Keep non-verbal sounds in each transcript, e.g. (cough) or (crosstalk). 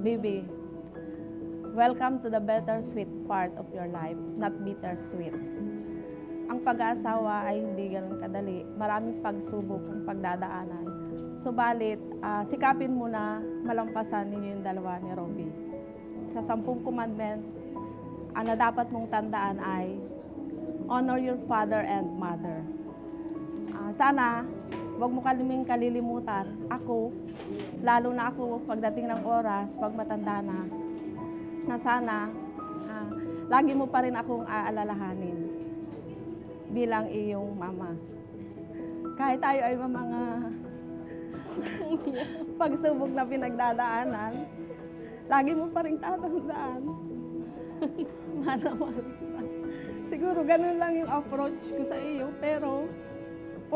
Bibi, welcome to the better sweet part of your life, not bitter sweet. Ang pag-aasawa ay hindi ganun kadali. Maraming pagsubok ang pagdadaanan. Subalit, ah, sikapin mo na malampasan ninyo yung dalawa ni Robbie. Sa sampung commandments, ang na dapat mong tandaan ay honor your father and mother. Ah, sana, wag mo kaliming kalilimutan. Ako, lalo na ako pagdating ng oras, pag matanda na, na sana, ah, lagi mo pa rin akong aalalahanin bilang iyong mama. Kahit tayo ay mga (laughs) pagsubok na pinagdadaanan, lagi mo pa rin tatandaan. (laughs) Kita. Siguro ganun lang yung approach ko sa iyo, pero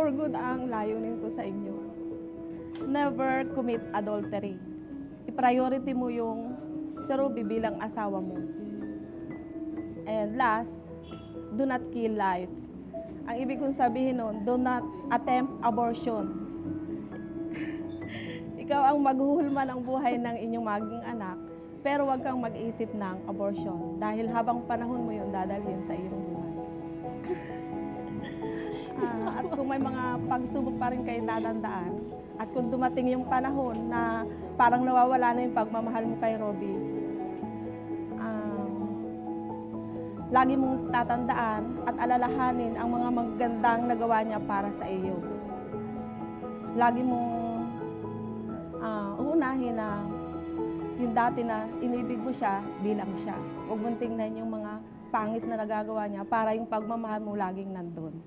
for good ang layunin ko sa inyo. Never commit adultery. I-priority mo yung si Ruby bilang asawa mo. And last, do not kill life. Ang ibig kong sabihin nun, do not attempt abortion. (laughs) Ikaw ang maghuhulma ng buhay ng inyong maging anak, pero huwag kang mag-isip ng abortion dahil habang panahon mo yun, dadalhin sa iyong buhay. (laughs) At kung may mga pagsubok pa rin kayo tatandaan, at kung dumating yung panahon na parang nawawala na yung pagmamahal mo kay Robbie, um, lagi mong tatandaan at alalahanin ang mga magandang nagawa niya para sa iyo. Lagi mong ah, uunahin na yung dati na inibig mo siya bilang siya. Huwag mong tingnan yung mga pangit na nagagawa niya para yung pagmamahal mo laging nandun.